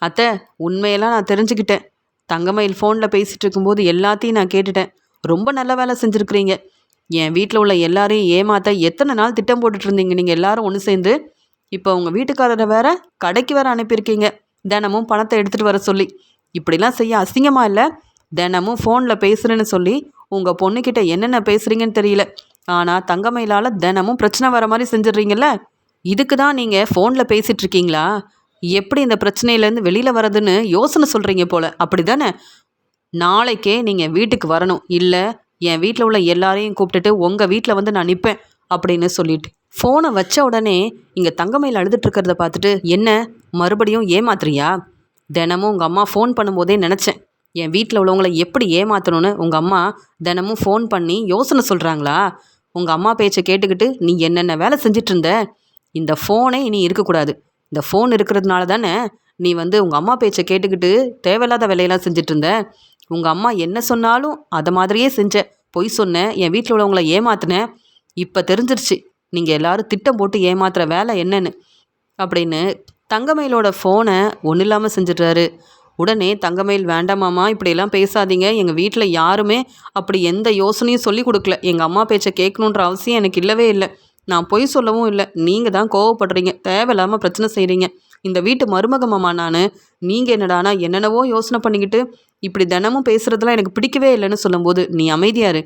அத்தை உண்மையெல்லாம் நான் தெரிஞ்சுக்கிட்டேன். தங்கமயில் ஃபோனில் பேசிகிட்டு இருக்கும்போது எல்லாத்தையும் நான் கேட்டுட்டேன். ரொம்ப நல்ல வேலை செஞ்சுருக்கிறீங்க. என் வீட்டில் உள்ள எல்லாரையும் ஏமாத்த எத்தனை நாள் திட்டம் போட்டுட்ருந்தீங்க நீங்கள் எல்லாரும் ஒன்று சேர்ந்து இப்போ உங்கள் வீட்டுக்காரரை வேற கடைக்கு வேற அனுப்பியிருக்கீங்க. தினமும் பணத்தை எடுத்துகிட்டு வர சொல்லி. இப்படிலாம் செய்ய அசிங்கமாக இல்லை? தினமும் ஃபோனில் பேசுகிறேன்னு சொல்லி உங்கள் பொண்ணுக்கிட்ட என்னென்ன பேசுகிறீங்கன்னு தெரியல. ஆனால் தங்கமயிலால் தினமும் பிரச்சனை வர மாதிரி செஞ்சிடுறீங்கல்ல? இதுக்கு தான் நீங்கள் ஃபோனில் பேசிகிட்டு இருக்கீங்களா? எப்படி இந்த பிரச்சனையிலேருந்து வெளியில் வரதுன்னு யோசனை சொல்கிறீங்க போல். அப்படி தானே நாளைக்கே நீங்கள் வீட்டுக்கு வரணும். இல்லை என் வீட்டில் உள்ள எல்லாரையும் கூப்பிட்டுட்டு உங்கள் வீட்டில் வந்து நான் நிற்பேன் அப்படின்னு சொல்லிட்டு. ஃபோனை வச்ச உடனே இங்கே தங்கமயில் அழுதுட்டு இருக்கிறத பார்த்துட்டு என்ன மறுபடியும் ஏமாத்துறியா? தினமும் உங்கள் அம்மா ஃபோன் பண்ணும்போதே நினச்சேன். என் வீட்டில் உள்ளவங்களை எப்படி ஏமாற்றணும்னு உங்கள் அம்மா தினமும் ஃபோன் பண்ணி யோசனை சொல்கிறாங்களா உங்கள் அம்மா பேச்சை கேட்டுக்கிட்டு நீ என்னென்ன வேலை செஞ்சிட்டு இருந்த இந்த ஃபோனே இனி இருக்கக்கூடாது. இந்த ஃபோன் இருக்கிறதுனால தானே நீ வந்து உங்கள் அம்மா பேச்சை கேட்டுக்கிட்டு தேவையில்லாத வேலையெல்லாம் செஞ்சுட்டு இருந்த உங்கள் அம்மா என்ன சொன்னாலும் அதை மாதிரியே செஞ்ச பொய் சொன்னேன் என் வீட்டில் உள்ளவங்களை ஏமாத்தினேன் இப்போ தெரிஞ்சிருச்சு. நீங்கள் எல்லாரும் திட்டம் போட்டு ஏமாத்துற வேலை என்னன்னு? அப்படின்னு தங்கமயிலோட ஃபோனை ஒன்றும் இல்லாமல் செஞ்சிடுறாரு. உடனே தங்கமயில் வேண்டாமாம்மா இப்படியெல்லாம் பேசாதீங்க. எங்கள் வீட்டில் யாருமே அப்படி எந்த யோசனையும் சொல்லி கொடுக்கல. எங்கள் அம்மா பேச்சை கேட்கணுன்ற அவசியம் எனக்கு இல்லவே இல்லை. நான் பொய் சொல்லவும் இல்லை. நீங்கள் தான் கோவப்படுறீங்க. தேவையில்லாமல் பிரச்சனை செய்கிறீங்க இந்த வீட்டு மருமகமாம்மா நான். நீங்கள் என்னடானா என்னென்னவோ யோசனை பண்ணிக்கிட்டு இப்படி தினமும் பேசுகிறதுலாம் எனக்கு பிடிக்கவே இல்லைன்னு சொல்லும்போது நீ அமைதியாரு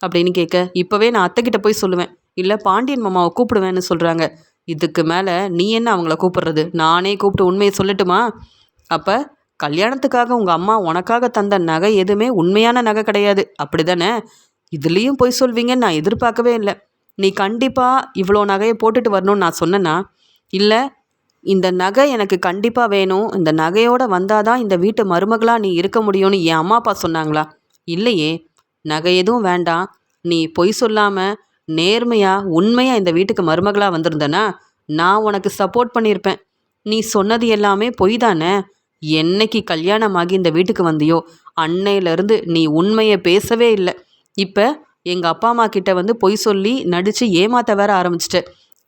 அப்படின்னு கேட்க இப்போவே நான் அத்தைக்கிட்ட போய் சொல்லுவேன். இல்லை பாண்டியன் மாமாவை கூப்பிடுவேன்னு சொல்கிறாங்க இதுக்கு மேலே நீ என்ன அவங்கள கூப்பிடுறது? நானே கூப்பிட்டு உண்மையை சொல்லட்டுமா? அப்போ கல்யாணத்துக்காக உங்கள் அம்மா உனக்காக தந்த நகை எதுவுமே உண்மையான நகை கிடையாது. அப்படி தானே இதுலேயும் போய் சொல்வீங்கன்னு நான் எதிர்பார்க்கவே இல்லை. நீ கண்டிப்பாக இவ்வளோ நகையை போட்டுட்டு வரணும்னு நான் சொன்னேன்னா இல்லை இந்த நகை எனக்கு கண்டிப்பாக வேணும். இந்த நகையோடு வந்தால் தான் இந்த வீட்டு மருமகளாக நீ இருக்க முடியும்னு என் அம்மா அப்பா சொன்னாங்களா? இல்லையே நகை எதுவும் வேண்டாம். நீ பொய் சொல்லாமல் நேர்மையாக உண்மையாக இந்த வீட்டுக்கு மருமகளாக வந்திருந்தனா நான் உனக்கு சப்போர்ட் பண்ணியிருப்பேன். நீ சொன்னது எல்லாமே பொய் தானே என்னைக்கு கல்யாணமாகி இந்த வீட்டுக்கு வந்தியோ அன்னையிலேருந்து நீ உண்மையை பேசவே இல்லை. இப்போ எங்கள் அப்பா அம்மா கிட்ட வந்து பொய் சொல்லி நடித்து ஏமாத்த வேற ஆரம்பிச்சிட்ட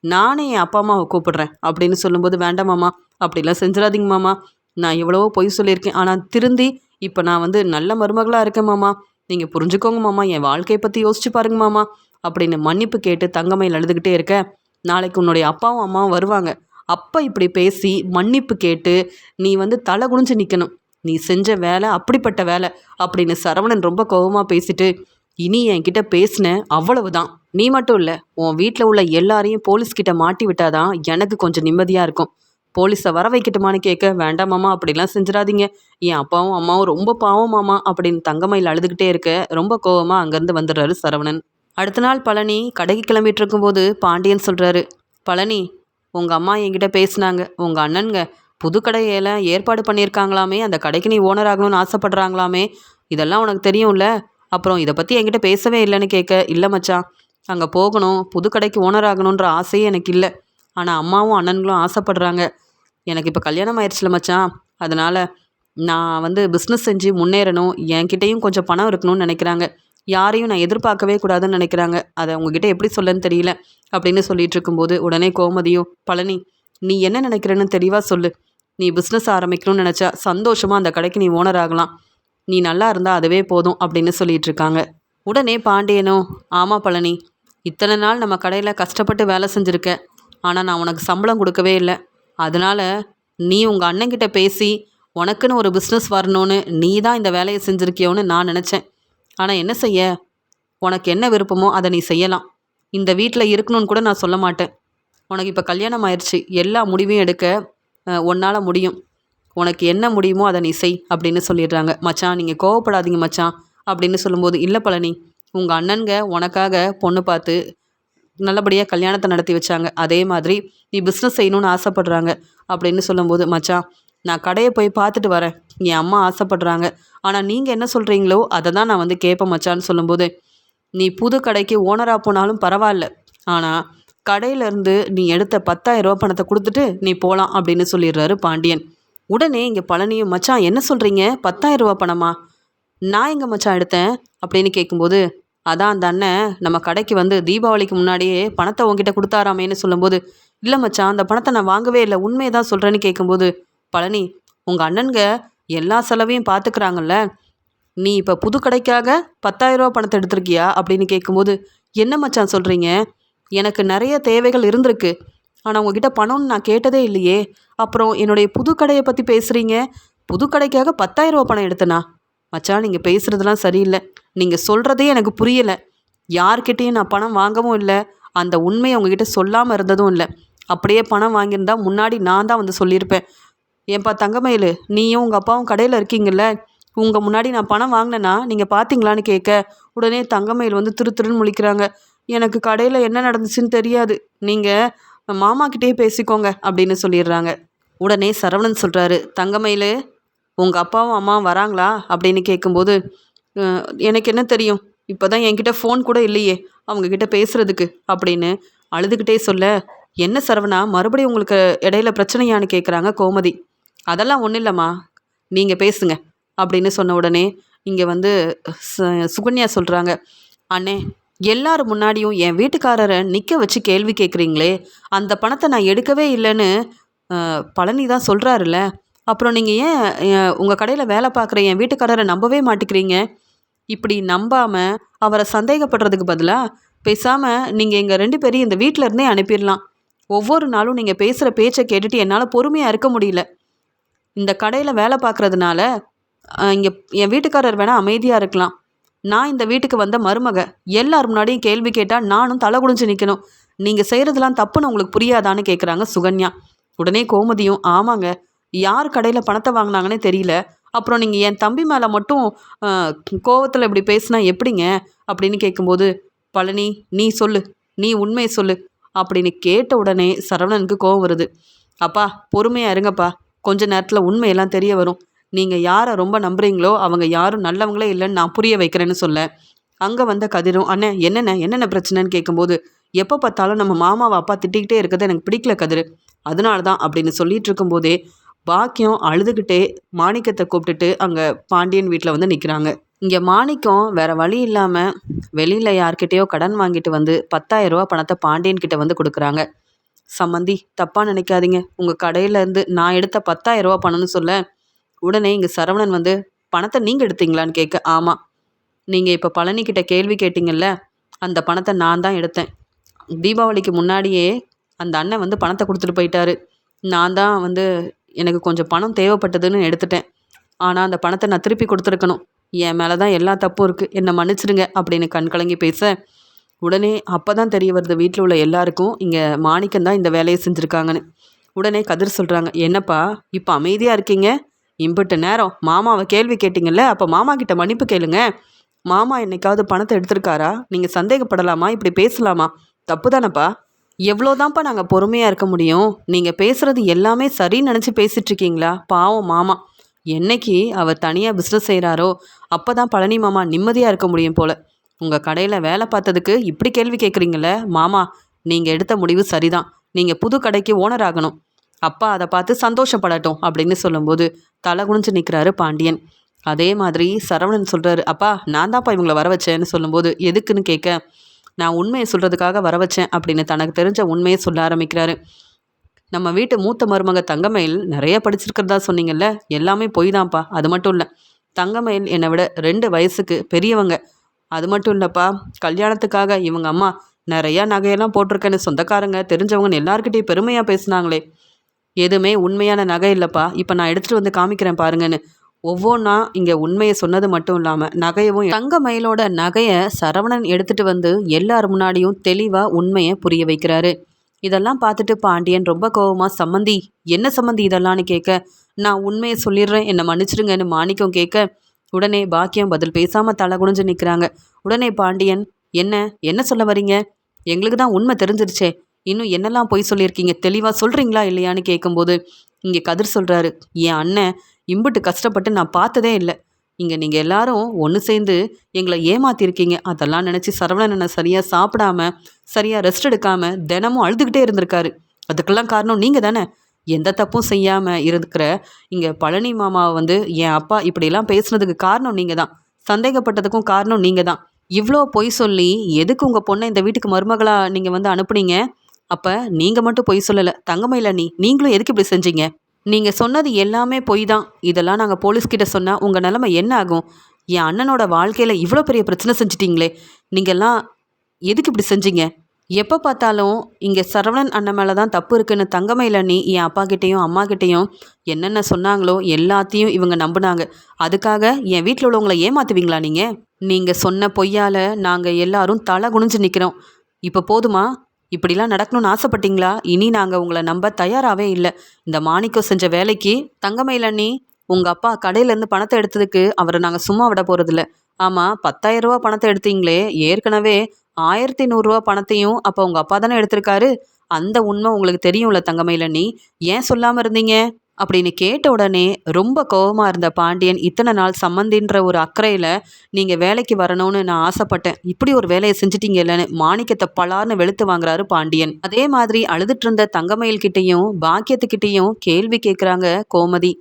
நானே என் அப்பா அம்மாவை கூப்பிடுறேன் அப்படின்னு சொல்லும்போது வேண்டாம் மாமா அப்படிலாம் செஞ்சிடாதீங்க மாமா. நான் எவ்வளவோ பொய் சொல்லியிருக்கேன். ஆனால் திருந்தி இப்போ நான் வந்து நல்ல மருமகளாக இருக்கேன் மாமா. நீங்கள் புரிஞ்சுக்கோங்க மாமா என் வாழ்க்கையை பற்றி யோசிச்சு பாருங்க மாமா. அப்படின்னு மன்னிப்பு கேட்டு தங்கமையில் அழுதுகிட்டே இருக்க நாளைக்கு உன்னுடைய அப்பாவும் அம்மாவும் வருவாங்க. அப்பா இப்படி பேசி மன்னிப்பு கேட்டு நீ வந்து தலை குனிஞ்சு நிற்கணும் நீ செஞ்ச வேலை அப்படிப்பட்ட வேலை அப்படின்னு சரவணன் ரொம்ப கோபமாக பேசிட்டு இனி என்கிட்ட பேசின அவ்வளவுதான். நீ மட்டும் இல்லை உன் வீட்டில் உள்ள எல்லாரையும் போலீஸ்கிட்ட மாட்டி விட்டாதான் எனக்கு கொஞ்சம் நிம்மதியாக இருக்கும். போலீஸை வர வைக்கட்டுமான்னு கேட்க வேண்டாம் மாமா அப்படிலாம் செஞ்சிடாதீங்க. என் அப்பாவும் அம்மாவும் ரொம்ப பாவம் மாமா அப்படின்னு தங்கமயில் அழுதுகிட்டே இருக்க ரொம்ப கோவமாக அங்கேருந்து வந்துடுறாரு சரவணன். அடுத்த நாள் பழனி கடைக்கு கிளம்பிட்டு இருக்கும்போது பாண்டியன் சொல்கிறாரு பழனி உங்கள் அம்மா என்கிட்ட பேசினாங்க. உங்கள் அண்ணனுங்க புது கடையில ஏற்பாடு பண்ணியிருக்காங்களாமே அந்த கடைக்கு நீ ஓனர் ஆகணும்னு ஆசைப்படுறாங்களாமே. இதெல்லாம் உனக்கு தெரியும்ல? அப்புறம் இதை பற்றி என்கிட்ட பேசவே இல்லைன்னு கேட்க இல்லை மச்சான் அங்கே போகணும். புது கடைக்கு ஓனர் ஆகணுன்ற ஆசையே எனக்கு இல்லை. ஆனால் அம்மாவும் அண்ணன்களும் ஆசைப்படுறாங்க. எனக்கு இப்போ கல்யாணம் ஆயிடுச்சுல மச்சான். அதனால் நான் வந்து பிஸ்னஸ் செஞ்சு முன்னேறணும். என்கிட்டேயும் கொஞ்சம் பணம் இருக்கணும்னு நினைக்கிறாங்க. யாரையும் நான் எதிர்பார்க்கவே கூடாதுன்னு நினைக்கிறாங்க. அதை உங்ககிட்ட எப்படி சொல்லன்னு தெரியல. அப்படின்னு சொல்லிட்டு இருக்கும்போது உடனே கோமதியும் பழனி நீ என்ன நினைக்கிறேன்னு தெளிவாக சொல்லு. நீ பிஸ்னஸ் ஆரம்பிக்கணும்னு நினச்சா சந்தோஷமாக அந்த கடைக்கு நீ ஓனர் ஆகலாம். நீ நல்லா இருந்தால் அதுவே போதும் அப்படின்னு சொல்லிட்டு இருக்காங்க. உடனே பாண்டியனோ ஆமாம் பழனி இத்தனை நாள் நம்ம கடையில் கஷ்டப்பட்டு வேலை செஞ்சுருக்க. ஆனால் நான் உனக்கு சம்பளம் கொடுக்கவே இல்லை. அதனால் நீ உங்கள் அண்ணன்கிட்ட பேசி உனக்குன்னு ஒரு பிஸ்னஸ் வரணும்னு நீ தான் இந்த வேலையை செஞ்சுருக்கியோன்னு நான் நினச்சேன். ஆனால் என்ன செய்ய? உனக்கு என்ன விருப்பமோ அதை நீ செய்யலாம். இந்த வீட்டில் இருக்கணும்னு கூட நான் சொல்ல மாட்டேன். உனக்கு இப்போ கல்யாணம் ஆயிடுச்சு எல்லா முடிவையும் எடுக்க உன்னால் முடியும். உனக்கு என்ன முடியுமோ அதை நீ செய் அப்படின்னு சொல்லிடுறாங்க. மச்சான் நீங்கள் கோவப்படாதீங்க மச்சான் அப்படின்னு சொல்லும்போது இல்லை பழனி உங்கள் அண்ணன்க உனக்காக பொண்ணு பார்த்து நல்லபடியாக கல்யாணத்தை நடத்தி வச்சாங்க. அதே மாதிரி நீ பிஸ்னஸ் செய்யணும்னு ஆசைப்படுறாங்க. அப்படின்னு சொல்லும்போது மச்சான் நான் கடையை போய் பார்த்துட்டு வரேன். என் அம்மா ஆசைப்படுறாங்க. ஆனால் நீங்கள் என்ன சொல்கிறீங்களோ அதை தான் நான் வந்து கேட்பேன் மச்சான்னு சொல்லும்போது நீ புது கடைக்கு ஓனராக போனாலும் பரவாயில்ல. ஆனால் கடையிலேருந்து நீ எடுத்த பத்தாயிரம் ரூபா பணத்தை கொடுத்துட்டு நீ போகலாம் அப்படின்னு சொல்லிடுறாரு பாண்டியன். உடனே இங்கே பழனியும் மச்சான் என்ன சொல்கிறீங்க பத்தாயிரம் ரூபா பணமா? நான் எங்கே மச்சான் எடுத்தேன்? அப்படின்னு கேட்கும்போது அதான் அந்த அண்ணன் நம்ம கடைக்கு வந்து தீபாவளிக்கு முன்னாடியே பணத்தை உங்ககிட்ட கொடுத்தாராமேன்னு சொல்லும்போது இல்லை மச்சான் அந்த பணத்தை நான் வாங்கவே இல்லை. உண்மையை தான் சொல்கிறேன்னு கேட்கும்போது பழனி உங்கள் அண்ணனுங்க எல்லா செலவையும் பார்த்துக்கிறாங்கல்ல நீ இப்போ புது கடைக்காக பத்தாயிரரூபா பணத்தை எடுத்திருக்கியா? அப்படின்னு கேட்கும்போது என்ன மச்சான் சொல்கிறீங்க எனக்கு நிறைய தேவைகள் இருந்திருக்கு. ஆனால் உங்ககிட்ட பணம்னு நான் கேட்டதே இல்லையே. அப்புறம் என்னுடைய புது கடையை பற்றி பேசுகிறீங்க புது கடைக்காக பத்தாயிரரூபா பணம் எடுத்தனா? மச்சான் நீங்கள் பேசுகிறதுலாம் சரியில்லை. நீங்கள் சொல்கிறதே எனக்கு புரியலை. யார்கிட்டேயும் நான் பணம் வாங்கவும் இல்லை. அந்த உண்மையை உங்ககிட்ட சொல்லாமல் இருந்ததும் இல்லை. அப்படியே பணம் வாங்கியிருந்தா முன்னாடி நான் தான் வந்து சொல்லியிருப்பேன். ஏன்பா தங்கமயில் நீயும் உங்கள் அப்பாவும் கடையில் இருக்கீங்கல்ல? உங்கள் முன்னாடி நான் பணம் வாங்கினேன்னா நீங்கள் பார்த்தீங்களான்னு கேட்க உடனே தங்கமயில் வந்து திரு திருன்னு முழிக்கிறாங்க. எனக்கு கடையில் என்ன நடந்துச்சுன்னு தெரியாது. நீங்கள் மாமாக்கிட்டே பேசிக்கோங்க அப்படின்னு சொல்லிடுறாங்க. உடனே சரவணன் சொல்கிறாரு தங்கமயில் உங்கள் அப்பாவும் அம்மாவும் வராங்களா? அப்படின்னு கேட்கும்போது எனக்கு என்ன தெரியும்? இப்போ தான் என்கிட்ட ஃபோன் கூட இல்லையே அவங்கக்கிட்ட பேசுகிறதுக்கு அப்படின்னு அழுதுகிட்டே சொல்ல என்ன சரவணா மறுபடியும் உங்களுக்கு இடையில பிரச்சனையான்னு கேட்குறாங்க கோமதி. அதெல்லாம் ஒன்றும் இல்லைம்மா. நீங்கள் பேசுங்க அப்படின்னு சொன்ன உடனே இங்கே வந்து சுகன்யா சொல்கிறாங்க அண்ணே எல்லார் முன்னாடியும் என் வீட்டுக்காரரை நிற்க வச்சு கேள்வி கேட்குறீங்களே அந்த பணத்தை நான் எடுக்கவே இல்லைன்னு பழனி தான் சொல்கிறாருல்ல அப்புறம் நீங்கள் ஏன் உங்கள் கடையில் வேலை பார்க்குற என் வீட்டுக்காரரை நம்பவே மாட்டேங்கிறீங்க? இப்படி நம்பாமல் அவரை சந்தேகப்படுறதுக்கு பதிலாக பேசாமல் நீங்கள் எங்கள் ரெண்டு பேரையும் இந்த வீட்டில் இருந்தே அனுப்பிடலாம். ஒவ்வொரு நாளும் நீங்கள் பேசுகிற பேச்சை கேட்டுட்டு என்னால் பொறுமையாக இருக்க முடியல. இந்த கடையில் வேலை பார்க்குறதுனால இங்கே என் வீட்டுக்காரர் வேணால் அமைதியாக இருக்கலாம். நான் இந்த வீட்டுக்கு வந்த மருமக எல்லார் முன்னாடியும் கேள்வி கேட்டால் நானும் தலை குடிஞ்சு நிற்கணும் நீங்கள் செய்கிறதுலாம் தப்புன்னு உங்களுக்கு புரியாதான்னு கேட்குறாங்க சுகன்யா. உடனே கோமதியும் ஆமாங்க யார் கடையில் பணத்தை வாங்கினாங்கன்னே தெரியல. அப்புறம் நீங்கள் என் தம்பி மேலே மட்டும் கோவத்தில் இப்படி பேசினா எப்படிங்க? அப்படின்னு கேட்கும்போது பழனி நீ சொல்லு நீ உண்மையை சொல்லு அப்படின்னு கேட்ட உடனே சரவணனுக்கு கோவம் வருது. அப்பா பொறுமையாக இருங்கப்பா. கொஞ்ச நேரத்தில் உண்மையெல்லாம் தெரிய வரும். நீங்கள் யாரை ரொம்ப நம்புறீங்களோ அவங்க யாரும் நல்லவங்களே இல்லைன்னு நான் புரிய வைக்கிறேன்னு சொல்ல. அங்கே வந்த கதிரும் அண்ணே என்னென்ன என்னென்ன பிரச்சனைன்னு கேட்கும்போது எப்போ பார்த்தாலும் நம்ம மாமாவை அப்பா திட்டிக்கிட்டே இருக்கிறது எனக்கு பிடிக்கல கதிர். அதனால தான் அப்படின்னு சொல்லிட்டு இருக்கும்போதே பாக்கியம் அழுதுகிட்டே மாணிக்கத்தை கூப்பிட்டுட்டு அங்கே பாண்டியன் வீட்டில் வந்து நிற்கிறாங்க இங்கே மாணிக்கம் வேற வழி இல்லாமல் வெளியில் யார்கிட்டேயோ கடன் வாங்கிட்டு வந்து பத்தாயிரம் ரூபா பணத்தை பாண்டியன் கிட்ட வந்து கொடுக்குறாங்க. சம்மந்தி தப்பாக நினைக்காதீங்க. உங்கள் கடையிலேருந்து நான் எடுத்த பத்தாயிரம் ரூபா பணம்னு சொல்ல உடனே இங்கே சரவணன் வந்து பணத்தை நீங்கள் எடுத்தீங்களான்னு கேட்க ஆமாம் நீங்கள் இப்போ பழனிக்கிட்ட கேள்வி கேட்டிங்கல்ல அந்த பணத்தை நான் தான் எடுத்தேன். தீபாவளிக்கு முன்னாடியே அந்த அண்ணன் வந்து பணத்தை கொடுத்துட்டு போயிட்டாரு. நான் தான் வந்து எனக்கு கொஞ்சம் பணம் தேவைப்பட்டதுன்னு எடுத்துட்டேன். ஆனால் அந்த பணத்தை நான் திருப்பி கொடுத்துருக்கணும். என் மேலே தான் எல்லா தப்பும் இருக்குது என்னை மன்னிச்சிடுங்க அப்படின்னு கண் கலங்கி பேச உடனே அப்போ தான் தெரிய வருது வீட்டில் உள்ள எல்லாருக்கும் இங்கே மாணிக்கம் தான் இந்த வேலையை செஞ்சுருக்காங்கன்னு. உடனே கதிர் சொல்கிறாங்க என்னப்பா இப்போ அமைதியாக இருக்கீங்க? இம்பிட்டு நேரம். மாமாவை கேள்வி கேட்டிங்கல்ல அப்போ மாமா கிட்ட மன்னிப்பு கேளுங்க. மாமா என்னைக்காவது பணத்தை எடுத்திருக்காரா? நீங்கள் சந்தேகப்படலாமா? இப்படி பேசலாமா? தப்பு தானப்பா எவ்வளோதான்ப்பா நாங்கள் பொறுமையாக இருக்க முடியும்? நீங்கள் பேசுகிறது எல்லாமே சரின்னு நினச்சி பேசிகிட்டு இருக்கீங்களா பாவம் மாமா. என்னைக்கு அவர் தனியாக பிஸ்னஸ் செய்கிறாரோ அப்போ தான் பழனி மாமா நிம்மதியாக இருக்க முடியும் போல். உங்கள் கடையில் வேலை பார்த்ததுக்கு இப்படி கேள்வி கேட்குறீங்களே மாமா நீங்கள் எடுத்த முடிவு சரிதான். நீங்கள் புது கடைக்கு ஓனர் ஆகணும். அப்பா அதை பார்த்து சந்தோஷப்படட்டும் அப்படின்னு சொல்லும்போது தலை குனிஞ்சு நிற்கிறாரு பாண்டியன். அதே மாதிரி சரவணன் சொல்கிறாரு அப்பா நான் தான்ப்பா இவங்களை வர வச்சேன்னு சொல்லும்போது எதுக்குன்னு கேட்க நான் உண்மையை சொல்கிறதுக்காக வர வச்சேன் அப்படின்னு தனக்கு தெரிஞ்ச உண்மையை சொல்ல ஆரம்பிக்கிறாரு. நம்ம வீட்டு மூத்த மருமக தங்கமயில் நிறைய படிச்சிருக்கிறதா சொன்னீங்கல்ல? எல்லாமே பொய் தான்ப்பா அது மட்டும் இல்லை. தங்கமயில் என்னை விட ரெண்டு வயசுக்கு பெரியவங்க. அது மட்டும் இல்லைப்பா. கல்யாணத்துக்காக இவங்க அம்மா நிறையா நகையெல்லாம் போட்டிருக்கேன்னு சொந்தக்காரங்க தெரிஞ்சவங்க எல்லாருக்கிட்டையும் பெருமையாக பேசுனாங்களே. எதுவுமே உண்மையான நகை இல்லைப்பா. இப்போ நான் எடுத்துகிட்டு வந்து காமிக்கிறேன் பாருங்கன்னு. ஒவ்வொன்றா இங்கே உண்மையை சொன்னது மட்டும் இல்லாமல் நகையவும் தங்க மயிலோட நகையை சரவணன் எடுத்துகிட்டு வந்து எல்லார் முன்னாடியும் தெளிவாக உண்மையை புரிய வைக்கிறாரு. இதெல்லாம் பார்த்துட்டு பாண்டியன் ரொம்ப கோவமாக சம்மந்தி என்ன சம்மந்தி இதெல்லாம்னு கேட்க? நான் உண்மையை சொல்லிடுறேன். என்னை மன்னிச்சிடுங்கன்னு மாணிக்கம் கேட்க உடனே பாக்கியம் பதில் பேசாமல் தலை குனிஞ்சு நிற்கிறாங்க உடனே பாண்டியன் என்ன? என்ன சொல்ல வரீங்க? எங்களுக்கு தான் உண்மை தெரிஞ்சிருச்சே. இன்னும் என்னெல்லாம் பொய் சொல்லியிருக்கீங்க? தெளிவாக சொல்கிறீங்களா இல்லையான்னு கேட்கும்போது இங்கே கதிர் சொல்கிறாரு என் அண்ணன் இம்புட்டு கஷ்டப்பட்டு நான் பார்த்ததே இல்லை. இங்கே நீங்கள் எல்லாரும் ஒன்று சேர்ந்து எங்களை ஏமாத்திருக்கீங்க. அதெல்லாம் நினச்சி சரவணனை சரியாக சாப்பிடாம சரியாக ரெஸ்ட் எடுக்காமல் தினமும் அழுதுகிட்டே இருந்திருக்காரு. அதுக்கெல்லாம் காரணம் நீங்கள் தானே எந்த தப்பும் செய்யாமல் இருக்கிற இங்கே பழனி மாமாவை வந்து என் அப்பா இப்படிலாம் பேசுனதுக்கு காரணம் நீங்கள் தான் சந்தேகப்பட்டதுக்கும் காரணம் நீங்கள் தான் இவ்வளோ பொய் சொல்லி எதுக்கு உங்கள் பொண்ணை இந்த வீட்டுக்கு மருமகளாக நீங்கள் வந்து அனுப்புனீங்க? அப்போ நீங்கள் மட்டும் பொய் சொல்லலை. தங்கமயில நீ நீங்களும் எதுக்கு இப்படி செஞ்சீங்க? நீங்கள் சொன்னது எல்லாமே பொய் தான் இதெல்லாம் நாங்கள் போலீஸ்கிட்ட சொன்னால் உங்கள் நிலமை என்ன ஆகும்? என் அண்ணனோட வாழ்க்கையில் இவ்வளோ பெரிய பிரச்சனை செஞ்சிட்டிங்களே. நீங்கள்லாம் எதுக்கு இப்படி செஞ்சீங்க? எப்போ பார்த்தாலும் இங்கே சரவணன் அண்ணன் மேலே தான் தப்பு இருக்குன்னு தங்கமயில நீ என் அப்பா கிட்டேயும் அம்மா கிட்டேயும் என்னென்ன சொன்னாங்களோ எல்லாத்தையும் இவங்க நம்பினாங்க. அதுக்காக என் வீட்டில் உள்ளவங்களை ஏமாத்துவீங்களா நீங்கள் நீங்கள் சொன்ன பொய்யால் நாங்கள் எல்லாரும் தலை குனிஞ்சு நிற்கிறோம் இப்போ போதுமா? இப்படிலாம் நடக்கணும்னு ஆசைப்பட்டீங்களா? இனி நாங்கள் உங்களை நம்ப தயாராகவே இல்லை. இந்த மாணிக்கம் செஞ்ச வேலைக்கு தங்கமயிலண்ணி உங்கள் அப்பா கடையிலேருந்து பணத்தை எடுத்ததுக்கு அவரை நாங்கள் சும்மா விட போகிறதில்ல ஆமாம் பத்தாயிரம் ரூபா பணத்தை எடுத்தீங்களே. ஏற்கனவே ஆயிரத்தி நூறுரூவா பணத்தையும் அப்போ உங்கள் அப்பா தானே எடுத்திருக்காரு. அந்த உண்மை உங்களுக்கு தெரியும்ல தங்கமயிலண்ணி ஏன் சொல்லாமல் இருந்தீங்க? அப்படின்னு கேட்ட உடனே ரொம்ப கோபமாக இருந்த பாண்டியன் இத்தனை நாள் சம்மந்தின்ற ஒரு அக்கறையில் நீங்கள் வேலைக்கு வரணும்னு நான் ஆசைப்பட்டேன். இப்படி ஒரு வேலையை செஞ்சிட்டீங்க இல்லைன்னு மாணிக்கத்தை பலார்னு வெளுத்து வாங்குறாரு பாண்டியன். அதே மாதிரி அழுதுட்டு இருந்த தங்கமயில் கிட்டேயும் பாக்கியத்துக்கிட்டேயும் கேள்வி கேட்குறாங்க கோமதி.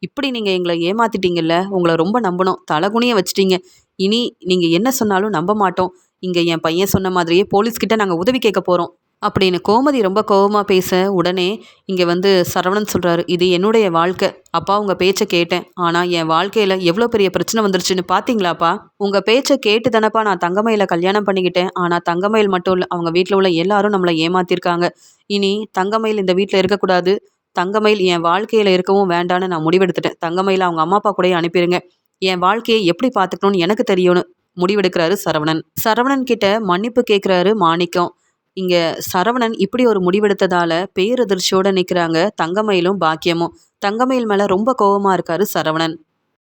இப்படி நீங்கள் எங்களை ஏமாத்திட்டீங்கல்ல. உங்களை ரொம்ப நம்பணும். தலகுனியை வச்சிட்டீங்க. இனி நீங்கள் என்ன சொன்னாலும் நம்ப மாட்டோம். இங்கே என் பையன் சொன்ன மாதிரியே போலீஸ்கிட்ட நாங்கள் உதவி கேட்க போகிறோம் அப்படின்னு கோமதி ரொம்ப கோபமாக பேச உடனே இங்கே வந்து சரவணன் சொல்கிறாரு இது என்னுடைய வாழ்க்கை. அப்பா உங்கள் பேச்சை கேட்டேன். ஆனால் என் வாழ்க்கையில் எவ்வளோ பெரிய பிரச்சனை வந்துருச்சுன்னு பார்த்தீங்களாப்பா உங்கள் பேச்சை கேட்டு தானப்பா நான் தங்கமயில கல்யாணம் பண்ணிக்கிட்டேன். ஆனால் தங்கமயில் மட்டும் இல்லை அவங்க வீட்டில் உள்ள எல்லாரும் நம்மளை ஏமாத்திருக்காங்க. இனி தங்கமயில் இந்த வீட்டில் இருக்கக்கூடாது. தங்கமயில் என் வாழ்க்கையில் இருக்கவும் வேண்டான்னு நான் முடிவெடுத்துட்டேன். தங்கமயில் அவங்க அம்மா அப்பா கூடயே அனுப்பிடுங்க என் வாழ்க்கையை எப்படி பார்த்துக்கணும்னு எனக்கு தெரியும்னு முடிவெடுக்கிறாரு சரவணன். சரவணன் கிட்ட மன்னிப்பு கேட்குறாரு மாணிக்கம். இங்கே சரவணன் இப்படி ஒரு முடிவெடுத்ததால பேரதிர்ச்சியோடு நிற்கிறாங்க தங்கமயிலும் பாக்கியமும். தங்கமயில் மேலே ரொம்ப கோபமாக இருக்காரு சரவணன்.